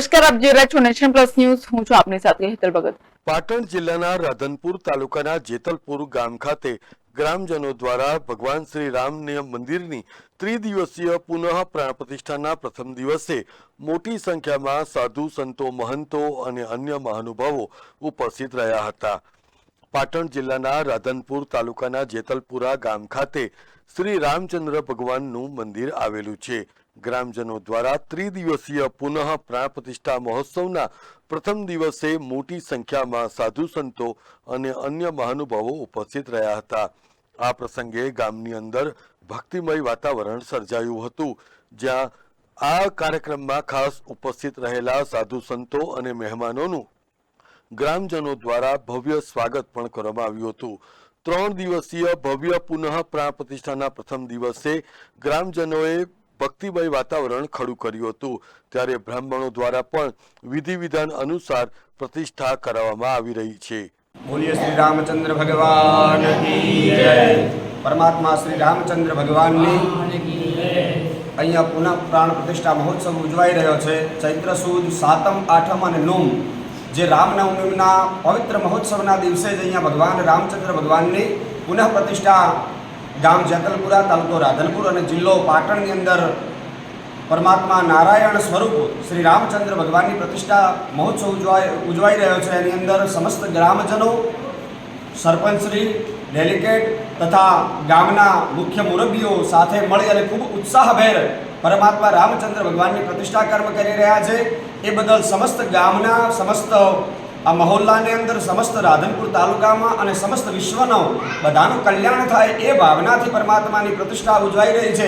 નમસ્કાર, આપ જોઈ રહ્યા છો નેશન પ્લસ ન્યૂઝ. હું છું આપની સાથે હેતલ ભગત. પાટણ જિલ્લાના રાધનપુર તાલુકાના જેતલપુર ગામ ખાતે ગ્રામજનો દ્વારા ભગવાન શ્રી રામના મંદિરની ત્રિદિવસીય પુનઃ પ્રાણ પ્રતિષ્ઠાના પ્રથમ દિવસે મોટી સંખ્યામાં સાધુ સંતો, મહંતો અને અન્ય મહાનુભાવો ઉપસ્થિત રહ્યા હતા. પાટણ જિલ્લાના રાધનપુર તાલુકાના જેતલપુરા ગામ ખાતે શ્રી રામચંદ્ર ભગવાનનું મંદિર આવેલું છે. ગ્રામજનો દ્વારા ત્રિદિવસીય પુનઃ પ્રાણ પ્રતિષ્ઠા મહોત્સવના પ્રથમ દિવસે મોટી સંખ્યામાં સાધુ સંતો અને અન્ય મહાનુભાવો ઉપસ્થિત રહ્યા હતા. આ પ્રસંગે ગામની અંદર ભક્તિમય વાતાવરણ સર્જાયું હતું, જ્યાં આ કાર્યક્રમમાં ખાસ ઉપસ્થિત રહેલા સાધુ સંતો અને મહેમાનોનું ગ્રામજનો દ્વારા ભવ્ય સ્વાગત પણ કરવામાં આવ્યું હતું. ત્રણ દિવસીય ભવ્ય પુનઃ પ્રાણ પ્રતિષ્ઠાના પ્રથમ દિવસે ગ્રામજનોએ ભક્તિમય વાતાવરણ ખડું કર્યું હતું. ત્યારે બ્રાહ્મણો દ્વારા પણ વિધિ વિધાન અનુસાર પ્રતિષ્ઠા કરાવવામાં આવી રહી છે. બોલીએ શ્રી રામચંદ્ર ભગવાન પરમાત્મા શ્રી રામચંદ્ર ભગવાનની અહીંયા પુનઃ પ્રાણ પ્રતિષ્ઠા મહોત્સવ ઉજવાઈ રહ્યો છે. ચૈત્ર સુદ, સાતમ, આઠમ અને નોમ જે રામનવમીના પવિત્ર મહોત્સવના દિવસે જ અહીંયા ભગવાન રામચંદ્ર ભગવાનની પુનઃ પ્રતિષ્ઠા ગામ જેતલપુરા તાલુકો રાધનપુર અને જિલ્લો પાટણની અંદર પરમાત્મા નારાયણ સ્વરૂપ શ્રી રામચંદ્ર ભગવાનની પ્રતિષ્ઠા મહોત્સવ ઉજવાય, ઉજવાઈ રહ્યો છે. એની અંદર સમસ્ત ગ્રામજનો સરપંચશ્રી ડેલિકેટ તથા ગામના મુખ્ય મુરબ્બીઓ સાથે મળી અને ખૂબ ઉત્સાહભેર પરમાત્મા રામચંદ્ર ભગવાનની પ્રતિષ્ઠા કર્મ કરી રહ્યા છે. એ બદલ સમસ્ત ગામના, સમસ્ત આ મહોલ્લાની અંદર સમસ્ત રાધનપુર તાલુકામાં અને સમસ્ત વિશ્વનો બધાનું કલ્યાણ થાય એ ભાવનાથી પરમાત્માની પ્રતિષ્ઠા ઉજવાઈ રહી છે.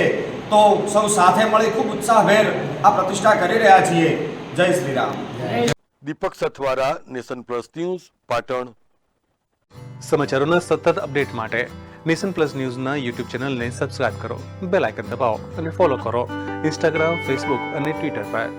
તો સૌ સાથે મળી ખૂબ ઉત્સાહભેર આ પ્રતિષ્ઠા કરી રહ્યા છીએ. જય Shri Ram Deepak Sathvara nation plus news Patan. સમાચારોના સતત અપડેટ માટે નેશન પ્લસ ન્યૂઝના યુટ્યુબ ચેનલને સબસ્ક્રાઇબ કરો બેલ આઇકન દબાવો અને ફોલો કરો. ઇન્સ્ટાગ્રામ ફેસબુક અને ટ્વિટર પર.